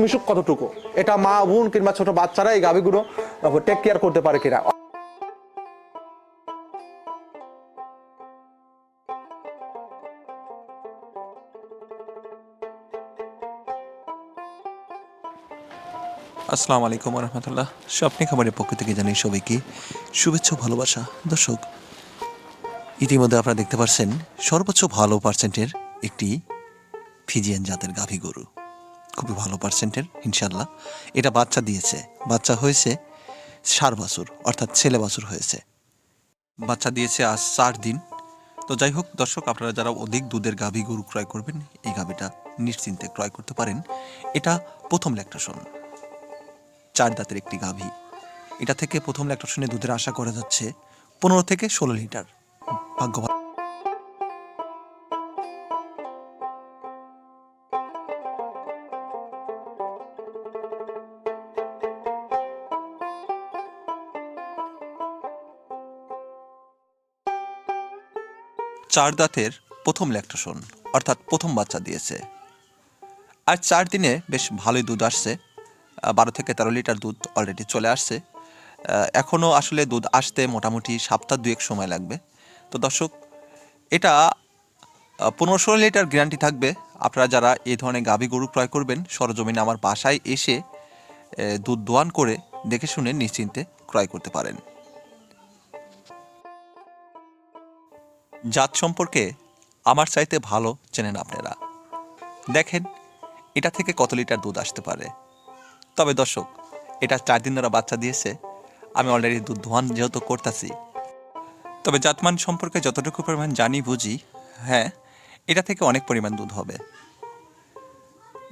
মিশুক কতটুকু? এটা মা, বোন কিংবা ছোট বাচ্চারা এই গাভীগুলো টেক কেয়ার করতে পারে কিনা? আসসালামু আলাইকুম রহমতুল্লাহ স্বপ্নে খাবারের পক্ষ থেকে জানাই সবাইকে শুভেচ্ছা ভালোবাসা। দর্শক, ইতিমধ্যে আপনারা দেখতে পাচ্ছেন সর্বোচ্চ ভালো পার্সেন্টের একটি ফিজিয়ান জাতের গাভী গরু। খুবই ভালো পার্সেন্টের ইনশাল্লাহ এটা বাচ্চা দিয়েছে। বাচ্চা হয়েছে সার বাছুর, অর্থাৎ ছেলে বাছুর হয়েছে। বাচ্চা দিয়েছে আজ চার দিন। তো যাই হোক, দর্শক, আপনারা যারা অধিক দুধের গাভী গরু ক্রয় করবেন, এই গাভীটা নিশ্চিন্তে ক্রয় করতে পারেন। এটা প্রথম ল্যাকটেশন চার দাঁতের একটি গাভী। এটা থেকে প্রথম ল্যাকটেশনে দুধের আশা করা যাচ্ছে পনেরো থেকে ষোলো লিটার। ভাগ্যবান। চার দাঁতের প্রথম ল্যাকটেশন অর্থাৎ প্রথম বাচ্চা দিয়েছে। আর চার দিনে বেশ ভালোই দুধ আসছে। বারো থেকে তেরো লিটার দুধ অলরেডি চলে আসছে। এখনও আসলে দুধ আসতে মোটামুটি সপ্তাহ দুয়েক সময় লাগবে। তো দর্শক, এটা পনেরো ষোলো লিটার গ্যারান্টি থাকবে। আপনারা যারা এই ধরনের গাভী গরু ক্রয় করবেন, সরজমিনে আমার বাসায় এসে দুধ দোয়ান করে দেখে শুনে নিশ্চিন্তে ক্রয় করতে পারেন। জাত সম্পর্কে আমার চাইতে ভালো চেনেন আপনারা। দেখেন, এটা থেকে কত লিটার দুধ আসতে পারে। তবে দর্শক, এটা চার দিন ধরে বাচ্চা দিয়েছে, আমি অলরেডি দুধ ধোয়ান যেহেতু করতেছি। তবে জাতমান সম্পর্কে যতটুকু পরিমাণ জানি, বুঝি হ্যাঁ এটা থেকে অনেক পরিমাণ দুধ হবে।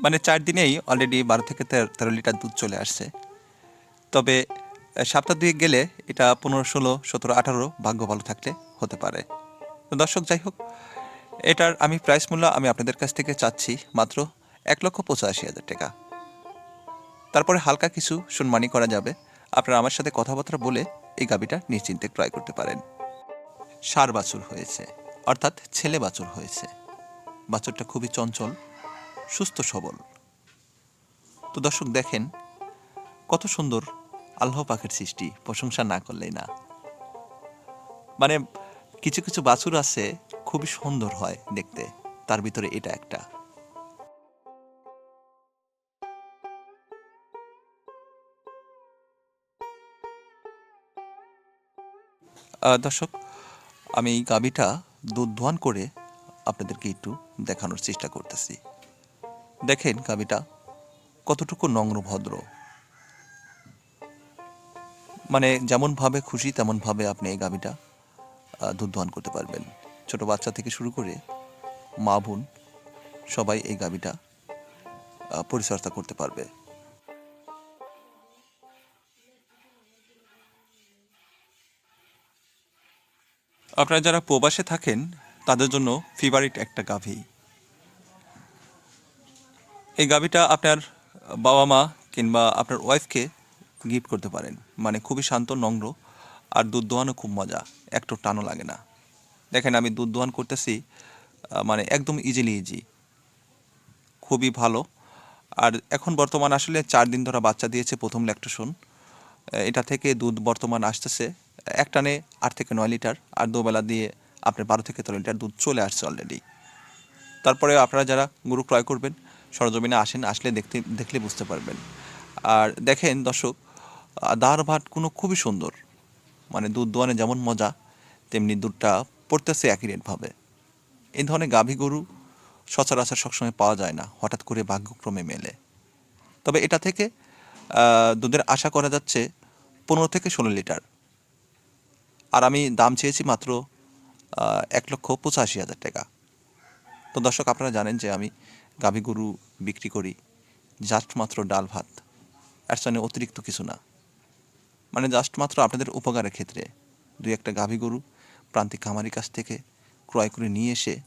মানে চার দিনেই অলরেডি বারো থেকে তেরো লিটার দুধ চলে আসছে। তবে সপ্তাহ দুয়েক গেলে এটা পনেরো, ষোলো, সতেরো, আঠারো ভাগ্য ভালো থাকলে হতে পারে। দর্শক, যাই হোক, এটার আমি প্রাইস মূল্য আমি আপনাদের কাছ থেকে চাচ্ছি মাত্র এক লক্ষ পঁচাশি হাজার টাকা। তারপরে হালকা কিছু সম্মানী করা যাবে। আপনারা আমার সাথে কথাবার্তা বলে এই গাবিটা নিশ্চিন্তে ক্রয় করতে পারেন। সার বাছুর হয়েছে, অর্থাৎ ছেলে বাছুর হয়েছে। বাছুরটা খুবই চঞ্চল, সুস্থ, সবল। তো দর্শক, দেখেন, কত সুন্দর আল্লাহ পাখের সৃষ্টি, প্রশংসা না করলেই না। মানে কিছু কিছু বাছুর আছে খুবই সুন্দর হয় দেখতে। তার ভিতরে এটা একটা। দর্শক আমি এই গাবিটা দুধ ধোয়ান করে আপনাদেরকে একটু দেখানোর চেষ্টা করতেছি। দেখেন গাবিটা কতটুকু নম্র ভদ্র মানে যেমনভাবে খুশি তেমনভাবে আপনি এই আহ, দুধ দোয়ান করতে পারবেন। ছোট বাচ্চা থেকে শুরু করে মা বোন সবাই এই আহ, পরিচর্যা করতে পারবে। আপনারা যারা প্রবাসে থাকেন তাদের জন্য ফেভারিট একটা গাভী। এই গাভীটা আপনার বাবা মা কিংবা আপনার ওয়াইফকে গিফট করতে পারেন। মানে খুবই শান্ত নম্র আর দুধ দোয়ানো খুব মজা। একটু টানও লাগে না। দেখেন আমি দুধ দোয়ান করতেছি মানে একদম ইজিলি ইজি খুবই ভালো। আর এখন বর্তমান আসলে চার দিন ধরে বাচ্চা দিয়েছে প্রথম ল্যাকটেশন এটা থেকে দুধ বর্তমান আসতেছে, এক টানে আট থেকে নয় লিটার, আর দুবেলা দিয়ে আপনার বারো থেকে তেরো লিটার দুধ চলে আসছে অলরেডি তারপরে আপনারা যারা গরু ক্রয় করবেন, সরজমিনে আসেন, আসলে দেখতে, দেখলে বুঝতে পারবেন। আর দেখেন দর্শক দাঁড় ভাত কোনো খুবই সুন্দর। মানে দুধ দোয়ানে যেমন মজা, তেমনি দুধটা পড়তেছে একই রেটভাবে এই ধরনের গাভী গরু সচরাচর সবসময় পাওয়া যায় না, হঠাৎ করে ভাগ্যক্রমে মেলে। তবে এটা থেকে দুধের আশা করা যাচ্ছে পনেরো থেকে ষোলো লিটার। আর আমি দাম চেয়েছি মাত্র এক লক্ষ পঁচাশি হাজার টাকা। তো দর্শক, আপনারা জানেন যে আমি গাভী গরু বিক্রি করি জাস্ট মাত্র ডাল ভাত, এর সঙ্গে অতিরিক্ত কিছু না। মানে জাস্ট মাত্র আপনাদের উপকারের ক্ষেত্রে। দুই একটা গাভী গরু প্রান্তিক খামারির কাছ থেকে ক্রয় করে নিয়ে এসে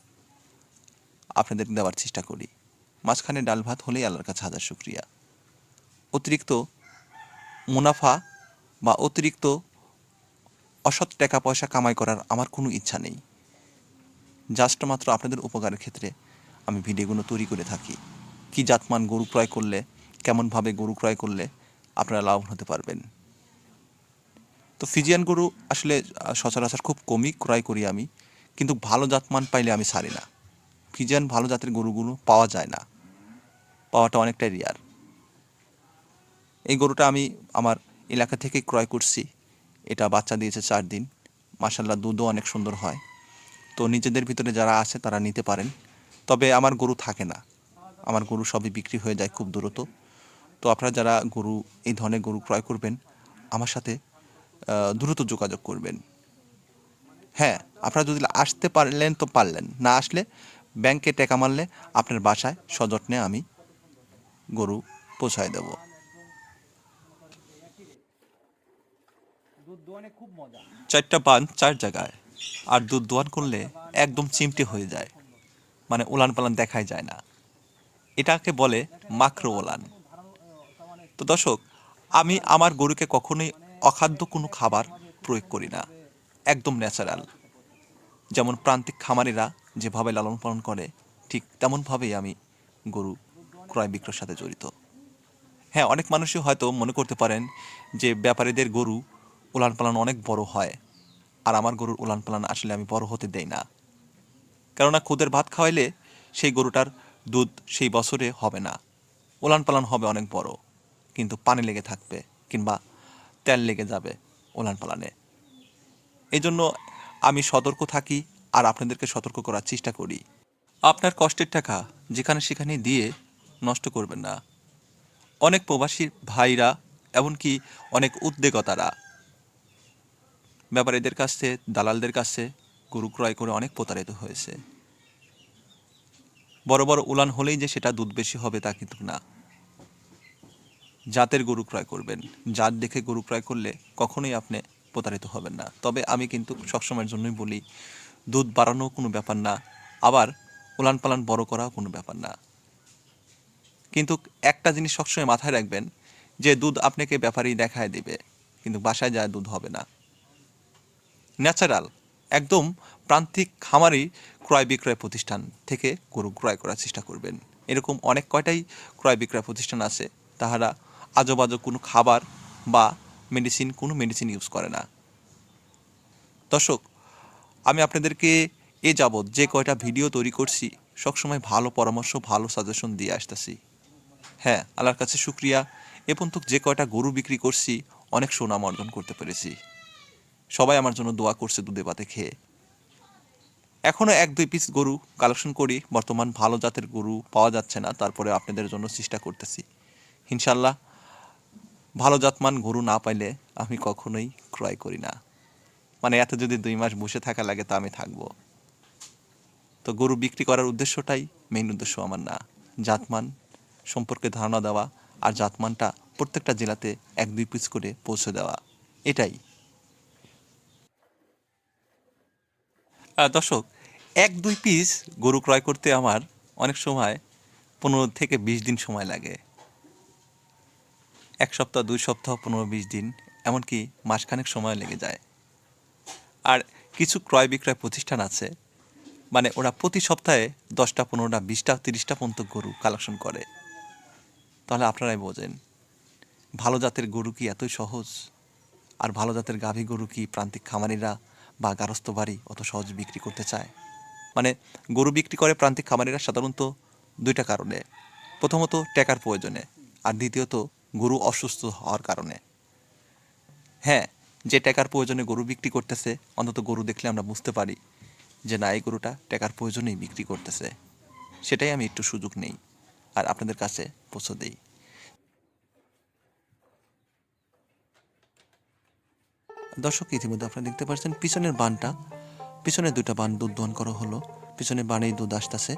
আপনাদের দেওয়ার চেষ্টা করি। মাঝখানে ডাল ভাত হলেই আল্লাহর কাছে হাজার শুক্রিয়া। অতিরিক্ত মুনাফা বা অতিরিক্ত অসৎ টাকা পয়সা কামাই করার আমার কোনো ইচ্ছা নেই। জাস্ট মাত্র আপনাদের উপকারের ক্ষেত্রে আমি ভিডিওগুলো তৈরি করে থাকি। কি জাতমান গরু ক্রয় করলে, কেমনভাবে গরু ক্রয় করলে আপনারা লাভবান হতে পারবেন। তো ফিজিয়ান গরু আসলে সচরাচর খুব কমই ক্রয় করি আমি, কিন্তু ভালো জাতমান পাইলে আমি ছাড়ি না। ফিজিয়ান ভালো জাতের গরুগুলো পাওয়া যায় না। পাওয়াটা অনেকটাই রেয়ার এই গরুটা আমি আমার এলাকা থেকে ক্রয় করছি। এটা বাচ্চা দিয়েছে চার দিন। মাসাল্লাহ দুধও অনেক সুন্দর হয়। তো নিজেদের ভিতরে যারা আছে তারা নিতে পারেন। তবে আমার গরু থাকে না। আমার গরু সবই বিক্রি হয়ে যায় খুব দ্রুত। তো আপনারা যারা গরু, এই ধরনের গরু ক্রয় করবেন, আমার সাথে দ্রুত যোগাযোগ করবেন। হ্যাঁ আপনারা যদি আসতে পারলেন তো পারলেন। না আসলে ব্যাংকে টেকা মারলে আপনার বাসায় সযত্নে আমি গরু পৌঁছায় দেব। চারটা পান চার জায়গায়। আর দুধ দোয়ান করলে একদম চিমটে হয়ে যায়। মানে উলান পালান দেখাই যায় না। এটাকে বলে মাক্রো ওলান। তো দর্শক, আমি আমার গরুকে কখনোই অখাদ্য কোনো খাবার প্রয়োগ করি না। একদম ন্যাচারাল। যেমন প্রান্তিক খামারিরা যেভাবে লালন পালন করে, ঠিক তেমনভাবেই আমি গরু ক্রয় বিক্রয়ের সাথে জড়িত। হ্যাঁ অনেক মানুষই হয়তো মনে করতে পারেন যে ব্যাপারীদের গরু উলান পালান অনেক বড় হয়, আর আমার গরুর উলান পালান আসলে আমি বড় হতে দেই না। কেননা খুদের ভাত খাওয়াইলে সেই গরুটার দুধ সেই বছরে হবে না। উলান পালান হবে অনেক বড়, কিন্তু পানি লেগে থাকবে কিংবা তেল লেগে যাবে উলান পালানে। এই জন্য আমি সতর্ক থাকি আর আপনাদেরকে সতর্ক করার চেষ্টা করি। আপনার কষ্টের টাকা যেখানে সেখানে দিয়ে নষ্ট করবেন না। অনেক প্রবাসী ভাইরা এমনকি অনেক উদ্বেগতারা ব্যাপারীদের কাছে, দালালদের কাছে গরু ক্রয় করে অনেক প্রতারিত হয়েছে। বড় বড় উলান হলেই যে সেটা দুধ বেশি হবে তা কিন্তু না। জাতের গরু ক্রয় করবেন। জাত দেখে গরু ক্রয় করলে কখনোই আপনি প্রতারিত হবেন না। তবে আমি কিন্তু সবসময়ের জন্যই বলি, দুধ বাড়ানো কোনো ব্যাপার না, আবার উলান পালান বড় করাও কোনো ব্যাপার না। কিন্তু একটা জিনিস সবসময় মাথায় রাখবেন, যে দুধ আপনাকে ব্যাপারেই দেখায় দেবে, কিন্তু বাসায় যায় দুধ হবে না। ন্যাচারাল, একদম প্রান্তিক খামারি ক্রয় বিক্রয় প্রতিষ্ঠান থেকে গরু ক্রয় করার চেষ্টা করবেন। এরকম অনেক কয়টাই ক্রয় বিক্রয় প্রতিষ্ঠান আছে, তাহারা আজোবাজো কোনো খাবার বা মেডিসিন কোনো মেডিসিন ইউজ করে না। দর্শক, আমি আপনাদেরকে এ যাবৎ যে কয়টা ভিডিও তৈরি করছি, সবসময় ভালো পরামর্শ, ভালো সাজেশন দিয়ে আসতেছি। হ্যাঁ আল্লাহর কাছে শুক্রিয়া। এ পর্যন্ত যে কয়টা গরু বিক্রি করছি, অনেক সুনাম অর্জন করতে পেরেছি। সবাই আমার জন্য দোয়া করছে দুধে পাতে খেয়ে। এখনও এক দুই পিস গরু কালেকশন করি, বর্তমান ভালো জাতের গরু পাওয়া যাচ্ছে না, তারপরে আপনাদের জন্য চেষ্টা করতেছি। ইনশাল্লাহ ভালো জাতমান গরু না পাইলে আমি কখনোই ক্রয় করি না। মানে এত যদি দুই মাস বসে থাকা লাগে তা আমি থাকব। তো গরু বিক্রি করার উদ্দেশ্যটাই মেইন উদ্দেশ্য আমার না। জাতমান সম্পর্কে ধারণা দেওয়া আর জাতমানটা প্রত্যেকটা জেলাতে এক দুই পিস করে পৌঁছে দেওয়া, এটাই। দর্শক, এক দুই পিস গরু ক্রয় করতে আমার অনেক সময় পনেরো থেকে বিশ দিন সময় লাগে। এক সপ্তাহ, দুই সপ্তাহ, পনেরো, বিশ দিন, এমনকি মাসখানেক সময় লেগে যায়। আর কিছু ক্রয় বিক্রয় প্রতিষ্ঠান আছে মানে ওরা প্রতি সপ্তাহে দশটা, পনেরোটা, বিশটা, তিরিশটা পর্যন্ত গরু কালেকশন করে। তাহলে আপনারাই বোঝেন, ভালো জাতের গরু কি এতই সহজ? আর ভালো জাতের গাভী গরু কি প্রান্তিক খামারিরা বা গারস্থ বাড়ি অত সহজ বিক্রি করতে চায়? মানে গরু বিক্রি করে প্রান্তিক খামারিরা সাধারণত দুইটা কারণে। প্রথমত, টাকার প্রয়োজনে। আর দ্বিতীয়ত গরু অসুস্থ হওয়ার কারণে। হ্যাঁ যে টাকার প্রয়োজনে গরু বিক্রি করতেছে, অন্তত গরু দেখলে আমরা বুঝতে পারি যে না, এই গরুটা টাকার প্রয়োজনেই বিক্রি করতেছে। সেটাই আমি একটু সুযোগ নেই আর আপনাদের কাছে পৌঁছে দিই। দর্শক, ইতিমধ্যে আপনারা দেখতে পাচ্ছেন পিছনের বানটা পিছনের দুটা বান দুধ দহন করা হলো। পিছনের বানেই দুধ আসতেছে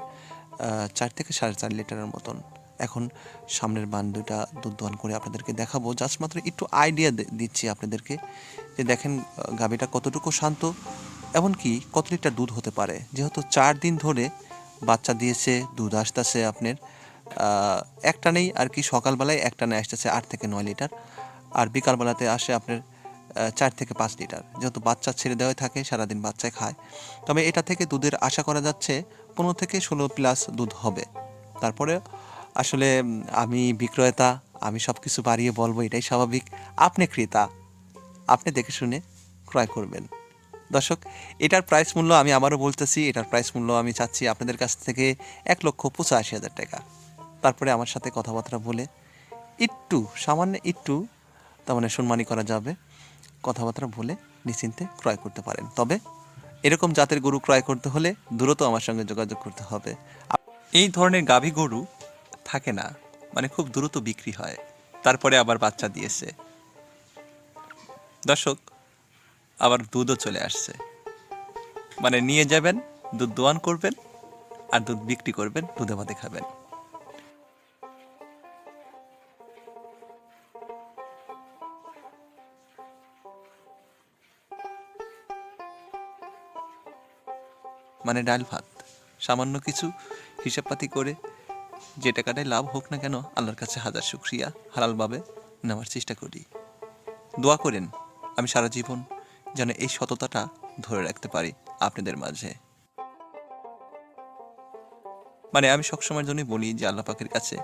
চার থেকে সাড়ে চার লিটারের মতন। এখন সামনের বান দুইটা দুধ করে আপনাদেরকে দেখাবো। জাস্ট মাত্র একটু আইডিয়া দিচ্ছি আপনাদেরকে যে দেখেন গাভীটা কতটুকু শান্ত এমনকি কত লিটার দুধ হতে পারে। যেহেতু চার দিন ধরে বাচ্চা দিয়েছে দুধ আসতেছে আপনার আহ, একটা নেই আর কি সকালবেলায় একটা নেই আসতেছে আট থেকে নয় লিটার। আর বিকালবেলাতে আসে আপনার চার থেকে পাঁচ লিটার। যেহেতু বাচ্চা ছেড়ে দেওয়া থাকে সারাদিন বাচ্চায় খায়। তবে এটা থেকে দুধের আশা করা যাচ্ছে পনেরো থেকে ষোলো প্লাস দুধ হবে। তারপরে আসলে আমি বিক্রেতা আমি সব কিছু বাড়িয়ে বলব, এটাই স্বাভাবিক। আপনি ক্রেতা, আপনি দেখে শুনে ক্রয় করবেন। দর্শক, এটার প্রাইস মূল্য আমি আবারও বলতেছি, এটার প্রাইস মূল্য আমি চাচ্ছি আপনাদের কাছ থেকে এক লক্ষ পঁচাশি হাজার টাকা। তারপরে আমার সাথে কথাবার্তা বলে একটু, সামান্য একটু, তার মানে সম্মানী করা যাবে, কথাবার্তা বলে নিশ্চিন্তে ক্রয় করতে পারেন। তবে এরকম জাতের গরু ক্রয় করতে হলে দ্রুত আমার সঙ্গে যোগাযোগ করতে হবে। এই ধরনের গাভী গরু থাকে না মানে খুব দ্রুত বিক্রি হয়। তারপরে আবার বাচ্চা দিয়েছে। দর্শক, আবার দুধও চলে আসছে। মানে নিয়ে যাবেন, দুধ দোয়ান করবেন, আর দুধ বিক্রি করবেন দুধে ভাতে খাবেন। মানে ডাল ভাত, সামান্য কিছু হিসাবপাতি করে যে টাকাটায় লাভ হোক না কেন, আল্লাহর কাছে হাজার শুক্রিয়া হালালভাবে নেওয়ার চেষ্টা করি। দোয়া করেন, আমি সারা জীবন যেন এই সততাটা ধরে রাখতে পারি আপনাদের মাঝে। মানে আমি সবসময়ের জন্যই বলি যে আল্লাহ পাকের কাছে,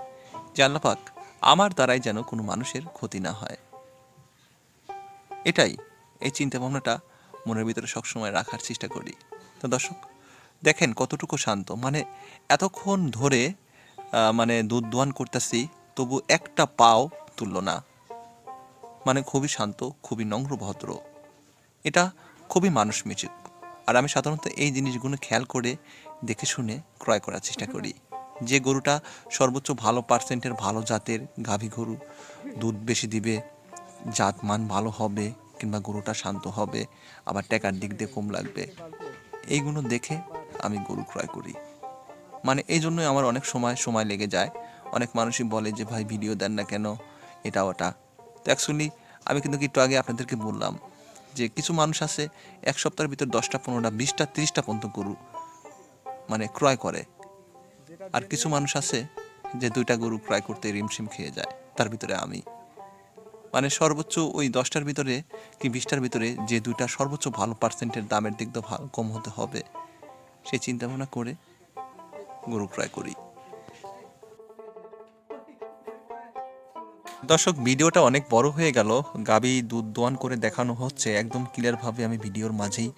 যে আল্লাহ পাক আমার দ্বারাই যেন কোনো মানুষের ক্ষতি না হয়। এটাই এই চিন্তা ভাবনাটা মনের ভিতরে সবসময় রাখার চেষ্টা করি। তো দর্শক, দেখেন কতটুকু শান্ত। মানে এতক্ষণ ধরে মানে দুধ দোয়ান করতেছি, তবু একটা পাও তুলল না। মানে খুবই শান্ত, খুবই নম্র ভদ্র। এটা খুবই মানুষ মিচুক আর আমি সাধারণত এই জিনিসগুলো খেয়াল করে দেখে শুনে ক্রয় করার চেষ্টা করি। যে গরুটা সর্বোচ্চ ভালো পার্সেন্টের ভালো জাতের গাভী গরু, দুধ বেশি দিবে জাত মান ভালো হবে, কিংবা গরুটা শান্ত হবে, আবার টাকার দিক দিয়ে কম লাগবে, এইগুলো দেখে আমি গরু ক্রয় করি। মানে এই জন্যই আমার অনেক সময় সময় লেগে যায়। অনেক মানুষই বলে যে, ভাই ভিডিও দেন না কেন? এটা, ওটা। তো অ্যাকচুয়ালি আমি কিন্তু একটু আগে আপনাদেরকে বললাম যে, কিছু মানুষ আছে, এক সপ্তাহের ভিতর দশটা, পনেরোটা, বিশটা, তিরিশটা পর্যন্ত গরু মানে ক্রয় করে। আর কিছু মানুষ আছে যে, দুইটা গরু ক্রয় করতে রিমশিম খেয়ে যায়, তার ভিতরে আমি। মানে সর্বোচ্চ ওই দশটার ভিতরে কি বিশটার ভিতরে যে দুইটা সর্বোচ্চ ভালো পার্সেন্টের দামের দিক দিয়ে ভালো কম হতে হবে, সেই চিন্তা ভাবনা করে গরু ক্রয় করি। দর্শক, ভিডিওটা অনেক বড় হয়ে গেল। গাবি দুধ দোয়ান করে দেখানো হচ্ছে। একদম ক্লিয়ারভাবে আমি ভিডিওর মাঝেই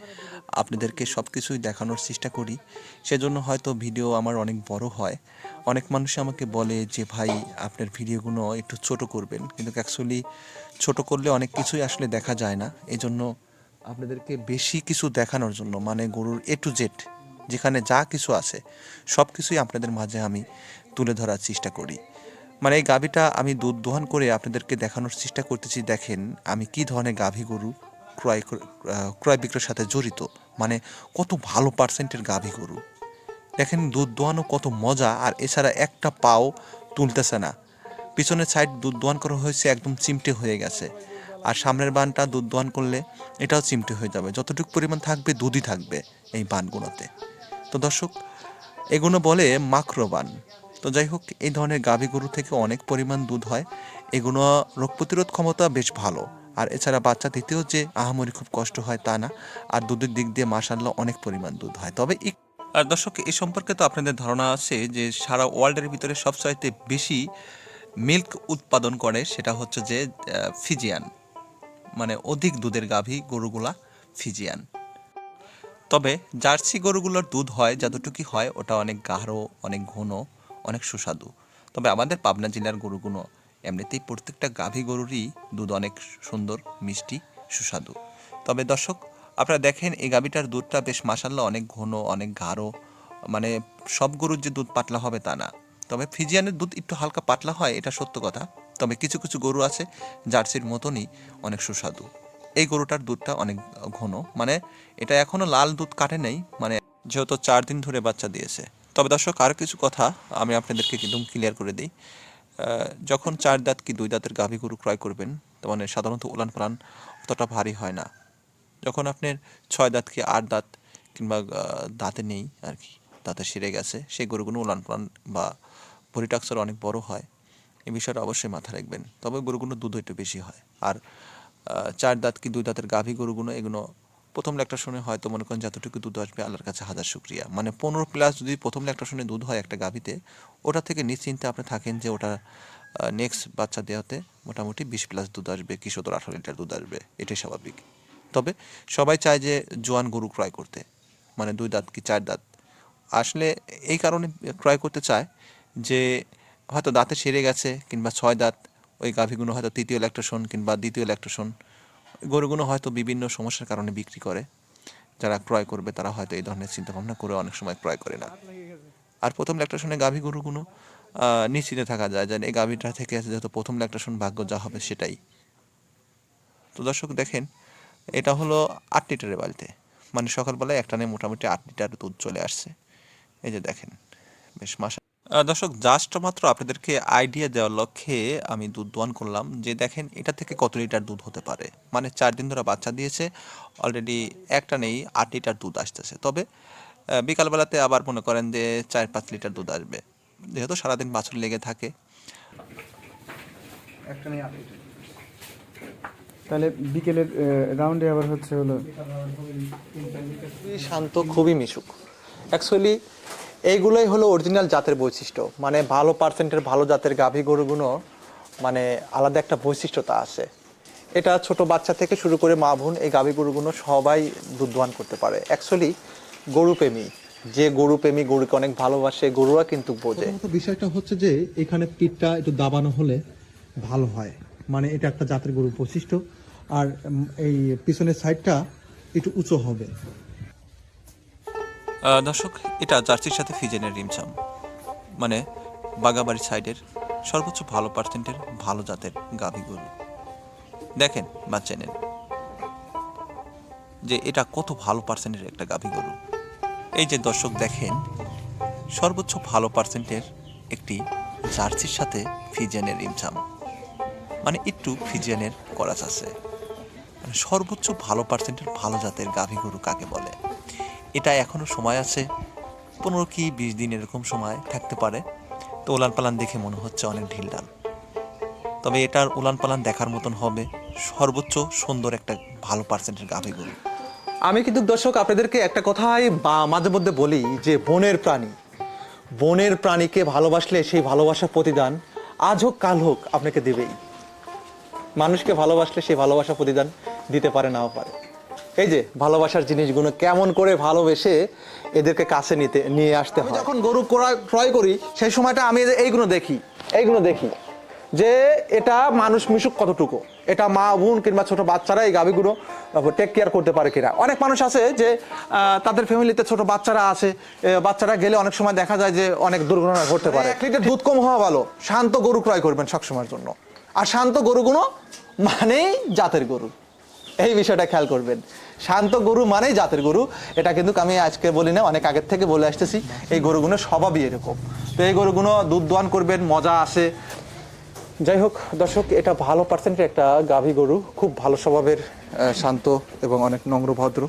আপনাদেরকে সব কিছুই দেখানোর চেষ্টা করি। সেজন্য হয়তো ভিডিও আমার অনেক বড় হয়। অনেক মানুষ আমাকে বলে যে, ভাই, আপনার ভিডিওগুলো একটু ছোট করবেন। কিন্তু অ্যাকচুয়ালি ছোট করলে অনেক কিছুই আসলে দেখা যায় না। এজন্য আপনাদেরকে বেশি কিছু দেখানোর জন্য মানে গরুর এ টু জেড যেখানে যা কিছু আছে, সব কিছুই আপনাদের মাঝে আমি তুলে ধরার চেষ্টা করি। মানে এই গাভীটা আমি দুধ দোহান করে আপনাদেরকে দেখানোর চেষ্টা করতেছি, দেখেন আমি কি ধরনের গাভী গরু ক্রয় ক্রয় বিক্রয়ের সাথে জড়িত। মানে কত ভালো পার্সেন্টের গাভী গরু। দেখেন দুধ দোয়ানো কত মজা, আর এছাড়া একটা পাও তুলতেছে না। পিছনের সাইড দুধ দোয়ান করা হয়েছে একদম চিমটে হয়ে গেছে। আর সামনের বানটা দুধ দোয়ান করলে এটাও চিমটে হয়ে যাবে। যতটুকু পরিমাণ থাকবে দুধই থাকবে এই বানগুলোতে। তো দর্শক, এগুলো বলে মাক্রোবান তো যাই হোক, এই ধরনের গাভী গরু থেকে অনেক পরিমাণ দুধ হয়। এগুলো রোগ প্রতিরোধ ক্ষমতা বেশ ভালো। আর এছাড়া বাচ্চা দিতেও যে আহামরি খুব কষ্ট হয় তা না। আর দুধের দিক দিয়ে মাসাল্লাহ অনেক পরিমাণ দুধ হয়। তবে আর দর্শক এই সম্পর্কে তো আপনাদের ধারণা আছে যে সারা ওয়ার্ল্ডের ভিতরে সবচাইতে বেশি মিল্ক উৎপাদন করে সেটা হচ্ছে যে ফিজিয়ান। মানে অধিক দুধের গাভী গরুগুলা ফিজিয়ান। তবে জার্সি গরুগুলোর দুধ হয়, যতটুকু হয়, ওটা অনেক গাঢ়, অনেক ঘন, অনেক সুস্বাদু। তবে আমাদের পাবনা জেলার গরুগুলো এমনিতেই প্রত্যেকটা গাভী গরুরই দুধ অনেক সুন্দর, মিষ্টি, সুস্বাদু। তবে দর্শক, আপনারা দেখেন, এই গাভীটার দুধটা বেশ মাসাল্লাহ অনেক ঘন, অনেক গাঢ় মানে সব গরুর যে দুধ পাতলা হবে তা না। তবে ফিজিয়ানের দুধ একটু হালকা পাতলা হয়, এটা সত্য কথা। তবে কিছু কিছু গরু আছে, জার্সির মতনই অনেক সুস্বাদু। এই গরুটার দুধটা অনেক ঘন। মানে এটা এখনও লাল দুধ কাটে নাই মানে যেহেতু চার দিন ধরে বাচ্চা দিয়েছে। তবে দর্শক আরও কিছু কথা আমি আপনাদেরকে একদম ক্লিয়ার করে দিই। যখন চার দাঁত কি দুই দাঁতের গাভী গরু ক্রয় করবেন, তো মানে সাধারণত উলান পালান অতটা ভারী হয় না। যখন আপনার ছয় দাঁত কি আট দাঁত কিংবা দাঁতে নেই আর কি, দাঁতে সেরে গেছে, সেই গরুগুলো উলান পালান বা পরিটাক্সর অনেক বড় হয়। এই বিষয়টা অবশ্যই মাথায় রাখবেন। তবে গরুগুলো দুধ একটু বেশি হয়। আর চার দাঁত কি দুই দাঁতের গাভী গরুগুলো এগুলো প্রথম লেকটা শুনে হয়তো মনে করেন যতটুকু দুধ আসবে আল্লাহর কাছে হাজার শুক্রিয়া। মানে পনেরো প্লাস যদি প্রথম লেকটা শুনে দুধ হয় একটা গাভীতে, ওটা থেকে নিশ্চিন্তে আপনি থাকেন যে ওটা নেক্সট বাচ্চা দেওয়াতে মোটামুটি বিশ প্লাস দুধ আসবে, কি সতেরো আঠারো লিটার দুধ আসবে, এটাই স্বাভাবিক। তবে সবাই চায় যে জোয়ান গরু ক্রয় করতে মানে দুই দাঁত কি চার দাঁত। আসলে এই কারণে ক্রয় করতে চায় যে হয়তো দাঁতে সেরে গেছে কিংবা ছয় দাঁত ওই গাভীগুলো হয়তো তৃতীয় ল্যাকটেশন কিংবা দ্বিতীয় ল্যাকটেশন গরুগুলো হয়তো বিভিন্ন সমস্যার কারণে বিক্রি করে। যারা ক্রয় করবে তারা হয়তো এই ধরনের চিন্তাভাবনা করে অনেক সময় ক্রয় করে না। আর প্রথম ল্যাকটেশনে গাভী গরুগুলো আহ, নিশ্চিন্তে থাকা যায় যে এই গাভীটা থেকে যেহেতু প্রথম ল্যাকটেশন ভাগ্য যা হবে সেটাই। তো দর্শক দেখেন এটা হলো আট লিটারের বাড়িতে মানে সকালবেলায় একটা নিয়ে মোটামুটি আট লিটার দুধ চলে আসছে। এই যে দেখেন বেশ মাসা দর্শক জাস্ট মাত্র আপনাদেরকে আইডিয়া দেওয়ার লক্ষ্যে আমি দুধ দোয়ান করলাম যে দেখেন এটা থেকে কত লিটার দুধ হতে পারে। মানে চার দিন ধরে বাচ্চা দিয়েছে অলরেডি একটা নেই আট লিটার দুধ আসতেছে। তবে বিকালবেলাতে আবার মনে করেন যে চার পাঁচ লিটার দুধ আসবে। যেহেতু সারাদিন বাছুর লেগে থাকে। তাহলে বিকেলের রাউন্ডে আবার হচ্ছে হলো খুবই শান্ত খুবই মিশুক। অ্যাকচুয়ালি এইগুলোই হলো অরিজিনাল জাতের বৈশিষ্ট্য। মানে ভালো পার্সেন্টের ভালো জাতের গাভী গরুগুলো মানে আলাদা একটা বৈশিষ্ট্যতা আছে। এটা ছোট বাচ্চা থেকে শুরু করে মা বোন এই গাভী গরুগুলো সবাই দুধ দোয়ান করতে পারে। অ্যাকচুয়ালি গরু প্রেমী যে গরু প্রেমী গরুকে অনেক ভালোবাসে, গরুরা কিন্তু বোঝে। বিষয়টা হচ্ছে যে এখানে পিঠটা একটু দাবানো হলে ভালো হয়। মানে এটা একটা জাতের গরুর বৈশিষ্ট্য। আর এই পিছনের সাইডটা একটু উঁচু হবে। দর্শক, এটা জার্সির সাথে ফিজেনের রিমচাম মানে বাগাবাড়ি সাইডের সর্বোচ্চ ভালো পার্সেন্টের ভালো জাতের গাভী গরু। দেখেন বা চেনেন যে এটা কত ভালো পার্সেন্টের একটা গাভী গরু। এই যে দর্শক, দেখেন, সর্বোচ্চ ভালো পার্সেন্টের একটি জার্সির সাথে ফিজিয়ানের রিমচাম মানে একটু ফিজিয়ানের করাচ আছে। মানে সর্বোচ্চ ভালো পার্সেন্টের ভালো জাতের গাভী গরু কাকে বলে? এটা এখনও সময় আছে। পনেরো কি বিশ দিন এরকম সময় থাকতে পারে। তো উলান পালান দেখে মনে হচ্ছে অনেক ঢিলঢাল তবে এটার উলান পালান দেখার মতন হবে। সর্বোচ্চ সুন্দর একটা ভালো পার্সেন্টের গাভী গরু। আমি কিন্তু দর্শক, আপনাদেরকে একটা কথাই বা মাঝে মধ্যে বলি যে, বনের প্রাণী। বনের প্রাণীকে ভালোবাসলে সেই ভালোবাসার প্রতিদান আজ হোক, কাল হোক আপনাকে দেবেই। মানুষকে ভালোবাসলে সেই ভালোবাসার প্রতিদান দিতে পারে, নাও পারে। এই যে ভালোবাসার জিনিসগুলো কেমন করে ভালোবেসে এদেরকে কাছে নিতে নিয়ে আসতে হয়। যখন গরু ক্রয় ক্রয় করি সেই সময়টা আমি এইগুলো দেখি। এইগুলো দেখি। যে এটা মানুষ মিশুক কতটুকু? এটা মা বোন কিংবা ছোট বাচ্চারা এই গাভিগুলো টেক কেয়ার করতে পারে কিনা? অনেক মানুষ আছে যে তাদের ফ্যামিলিতে ছোট বাচ্চারা আছে বাচ্চারা গেলে অনেক সময় দেখা যায় যে অনেক দুর্ঘটনা ঘটতে পারে। লিটার দুধ কম হওয়া ভালো। শান্ত গরু ক্রয় করবেন সবসময়ের জন্য। আর শান্ত গরুগুলো মানেই জাতের গরু। এই বিষয়টা খেয়াল করবেন। শান্ত গরু মানেই জাতের গরু। এটা কিন্তু আমি আজকে বলি না, অনেক আগের থেকে বলে আসতেছি, এই গরুগুলো স্বভাবই এরকম। তো এই গরুগুলো দুধ দোয়ান করবেন, মজা আসে। যাই হোক, দর্শক, এটা ভালো পার্সেন্টের একটা গাভী গরু, খুব ভালো স্বভাবের শান্ত এবং অনেক নম্র ভদ্র।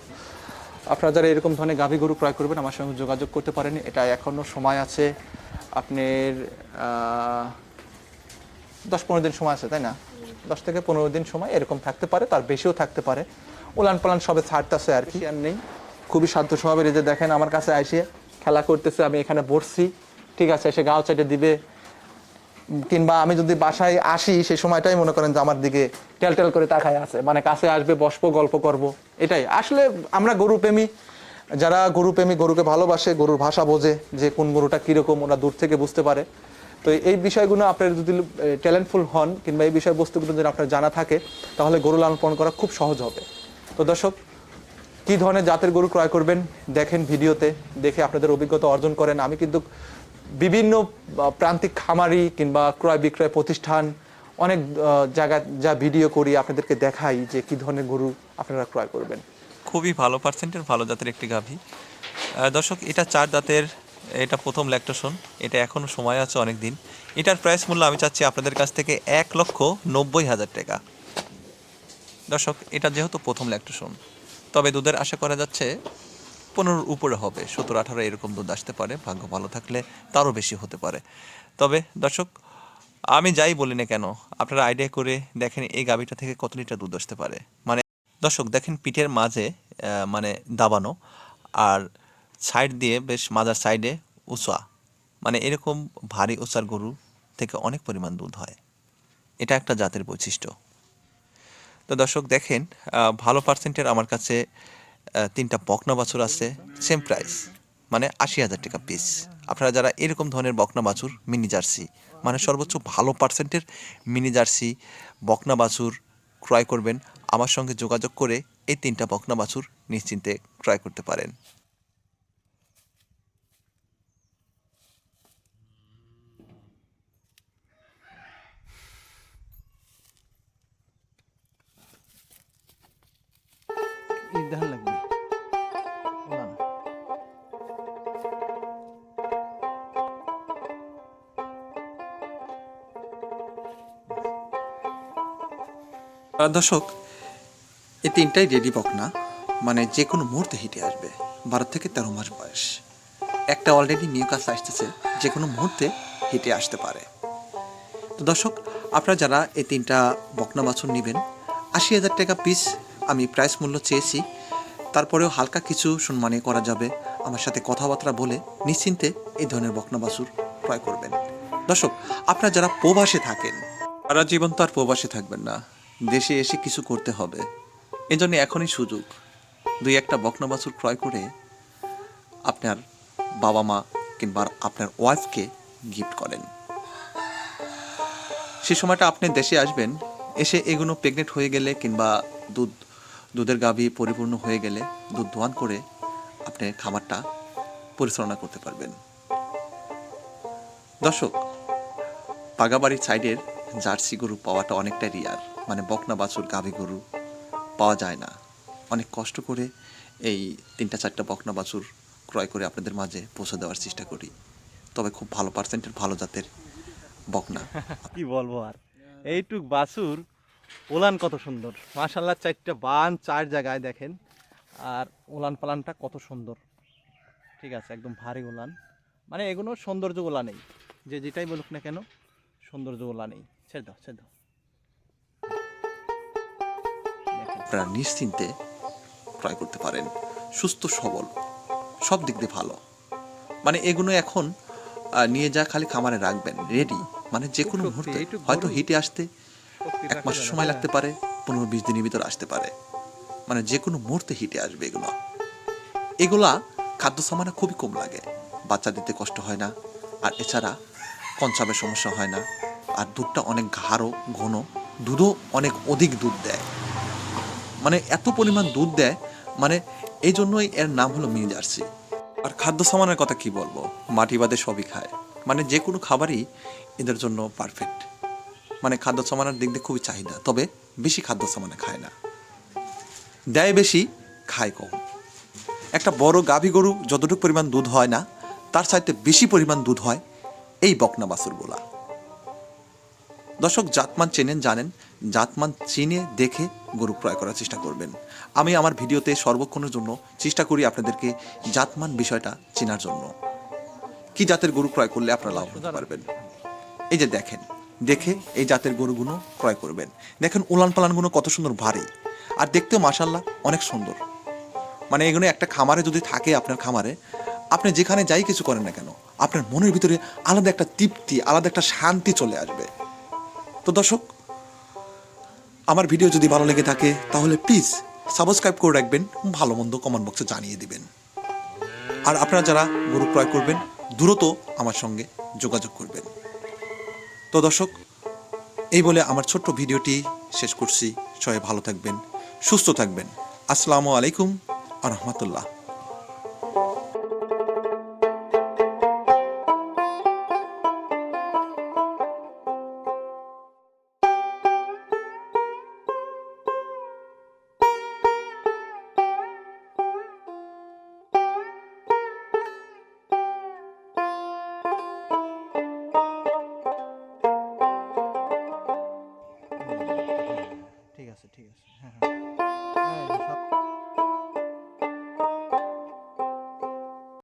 আপনারা যারা এরকম ধরনের গাভী গরু ক্রয় করবেন, আমার সঙ্গে যোগাযোগ করতে পারেন। এটা এখনও সময় আছে। আপনার দশ পনেরো দিন সময় আছে, তাই না? দশ থেকে পনেরো দিন সময় এরকম থাকতে পারে, তার বেশিও থাকতে পারে। উলান পালান সবে ছাড়তেছে আর কি। আর নেই খুবই শান্ত স্বভাবের যে দেখেন আমার কাছে এসে খেলা করতেছে আমি এখানে বসছি ঠিক আছে এসে গাও চাইটে দিবে। কিংবা আমি যদি বাসায় আসি সেই সময়টাই মনে করেন যে আমার দিকে টেল টেল করে তাকায় আছে। মানে কাছে আসবে বসবো গল্প করব এটাই। আসলে আমরা গরু প্রেমী যারা গরু প্রেমী গরুকে ভালোবাসে গরুর ভাষা বোঝে যে কোন গরুটা কীরকম ওরা দূর থেকে বুঝতে পারে। তো এই বিষয়গুলো আপনার যদি ট্যালেন্টফুল হন কিংবা এই বিষয়বস্তুগুলো যদি আপনার জানা থাকে তাহলে গরু লালন পালন করা খুব সহজ হবে। তো দর্শক, কি ধরনের জাতের গরু ক্রয় করবেন দেখেন ভিডিওতে, দেখে আপনাদের অভিজ্ঞতা অর্জন করেন। আমি কিন্তু বিভিন্ন প্রান্তিক খামারি কিংবা ক্রয় বিক্রয় প্রতিষ্ঠান, অনেক জায়গা যা ভিডিও করি, আপনাদেরকে দেখাই যে কি ধরনের গরু আপনারা ক্রয় করবেন। খুবই ভালো পার্সেন্টের ভালো জাতের একটি গাভী। দর্শক, এটা চার দাঁতের এটা প্রথম ল্যাকটেশন এটা এখনও সময় আছে অনেক দিন এটার প্রাইস মূল্য আমি চাচ্ছি আপনাদের কাছ থেকে এক লক্ষ নব্বই হাজার টাকা। দর্শক, এটা যেহেতু প্রথম ল্যাকটেশন তবে দুধের আশা করা যাচ্ছে পনেরোর উপরে হবে, সতেরো, আঠারো এরকম দুধ আসতে পারে, ভাগ্য ভালো থাকলে তারও বেশি হতে পারে। তবে দর্শক, আমি যাই বলি না কেন, আপনারা আইডিয়া করে দেখেন এই গাভীটা থেকে কত লিটার দুধ আসতে পারে। মানে দর্শক, দেখেন পিঠের মাঝে মানে দাবানো, আর সাইড দিয়ে বেশ মাজার সাইডে উঁচা মানে এরকম ভারী উঁচার গরু থেকে অনেক পরিমাণ দুধ হয়। এটা একটা জাতের বৈশিষ্ট্য। তো দর্শক দেখেন ভালো পার্সেন্টের আমার কাছে তিনটা বকনা বাছুর আছে সেম প্রাইস মানে আশি হাজার টাকা পিস আপনারা যারা এরকম ধরনের বকনা বাছুর মিনি জার্সি মানে সর্বোচ্চ ভালো পার্সেন্টের মিনি জার্সি বকনা বাছুর ক্রয় করবেন। আমার সঙ্গে যোগাযোগ করে এই তিনটা বকনা বাছুর নিশ্চিন্তে ক্রয় করতে পারেন। দর্শক, এই তিনটাই রেডি বকনা মানে যে কোনো মুহূর্তে হিটে আসবে, বারো থেকে তেরো মাস বয়স। একটা অলরেডি নিউ কাজ আসতেছে, যে কোনো মুহূর্তে হিটে আসতে পারে। তো দর্শক, আপনারা যারা এই তিনটা বকনা বাছুর নেবেন, আশি হাজার টাকা পিস আমি প্রাইস মূল্য চেয়েছি, তারপরেও হালকা কিছু সম্মানে করা যাবে, আমার সাথে কথাবার্তা বলে নিশ্চিন্তে এই ধরনের বকনা বাছুর ক্রয় করবেন। দর্শক, আপনারা যারা প্রবাসে থাকেন, তারা জীবন তো আর প্রবাসে থাকবেন না। দেশে এসে কিছু করতে হবে। এজন্য এখনই সুযোগ। দুই একটা বকনা ক্রয় করে আপনার বাবা মা কিংবা আপনার ওয়াইফকে গিফট করেন। সে সময়টা আপনি দেশে আসবেন, এসে এগুলো প্রেগনেন্ট হয়ে গেলে কিংবা দুধ, দুধের গাভী পরিপূর্ণ হয়ে গেলে দুধ দোয়ান করে আপনি খামারটা পরিচালনা করতে পারবেন। দর্শক, পাগাবাড়ির সাইডের জার্সি গরু পাওয়াটা অনেকটা রিয়ার মানে বকনা বাছুর গাভী গরু পাওয়া যায় না। অনেক কষ্ট করে এই তিনটা চারটা বকনা বাছুর ক্রয় করে আপনাদের মাঝে পৌঁছে দেওয়ার চেষ্টা করি। তবে খুব ভালো পার্সেন্টের ভালো জাতের বকনা। কি বলব আর? এইটুক বাছুর ওলান কত সুন্দর। মাশাল্লাহ চারটা বান চার জায়গায় দেখেন। আর ওলান পালানটা কত সুন্দর। ঠিক আছে, একদম ভারী ওলান মানে এগুলো সৌন্দর্য ওলা নেই। যে যেটাই বলুক না কেন, সৌন্দর্য ওলা নেই। ছেড়ে দাও ছেড়ে দাও। আপনারা নিশ্চিন্তে ক্রয় করতে পারেন। সুস্থ সবল সব দিক দিয়ে ভালো। মানে এগুলো এখন নিয়ে যা খালি খামারে রাখবেন রেডি মানে যে কোনো মুহূর্তে। হয়তো হিটে আসতে এক মাস সময় লাগতে পারে পনেরো বিশ দিনের ভিতর আসতে পারে। মানে যে কোনো মুহূর্তে হিটে আসবে এগুলো। এগুলা খাদ্য সামানে খুবই কম লাগে। বাচ্চা দিতে কষ্ট হয় না। আর এছাড়া কনসাবের সমস্যা হয় না। আর দুধটা অনেক গাঢ় ঘন। দুধও অনেক অধিক দুধ দেয়। মানে এত পরিমাণ দুধ দেয় মানে এই জন্যই এর নাম হলো মিনি জার্সি। আর খাদ্য সামানের কথা কি বলব? মাটি বাদে সবই খায়। মানে যে কোনো খাবারই এদের জন্য পারফেক্ট মানে খাদ্য সামানের দিক দিয়ে খুবই চাহিদা, তবে বেশি খাদ্য সামানে খায় না। দেয় বেশি, খায় কম। একটা বড় গাভী গরু যতটুকু পরিমাণ দুধ হয় না, তার চাইতে বেশি পরিমাণ দুধ হয় এই বকনা বাছুরগুলা। দর্শক, জাতমান চেনেন, জানেন জাতমান চিনে দেখে গরু ক্রয় করার চেষ্টা করবেন। আমি আমার ভিডিওতে সর্বক্ষণের জন্য চেষ্টা করি আপনাদেরকে জাতমান বিষয়টা চেনার জন্য। কি জাতের গরু ক্রয় করলে আপনারা লাভ হতে পারবেন? এই যে দেখেন, দেখে এই জাতের গরুগুলো ক্রয় করবেন। দেখেন উলান পালানগুলো কত সুন্দর ভারী। আর দেখতেও মাসাল্লাহ অনেক সুন্দর। মানে এগুলো একটা খামারে যদি থাকে আপনার খামারে, আপনি যেখানে যাই কিছু করেন না কেন, আপনার মনের ভিতরে আলাদা একটা তৃপ্তি, আলাদা একটা শান্তি চলে আসবে। তো দর্শক আমার ভিডিও যদি ভালো লেগে থাকে, তাহলে প্লিজ সাবস্ক্রাইব করে রাখবেন, ভালো মন্দ কমেন্ট বক্সে জানিয়ে দিবেন। আর আপনারা যারা গরু ক্রয় করবেন, দ্রুত আমার সঙ্গে যোগাযোগ করবেন। তো দর্শক, এই বলে আমার ছোট্ট ভিডিওটি শেষ করছি। সবাই ভালো থাকবেন, সুস্থ থাকবেন। আসসালামু আলাইকুম আ রহমতুল্লাহ।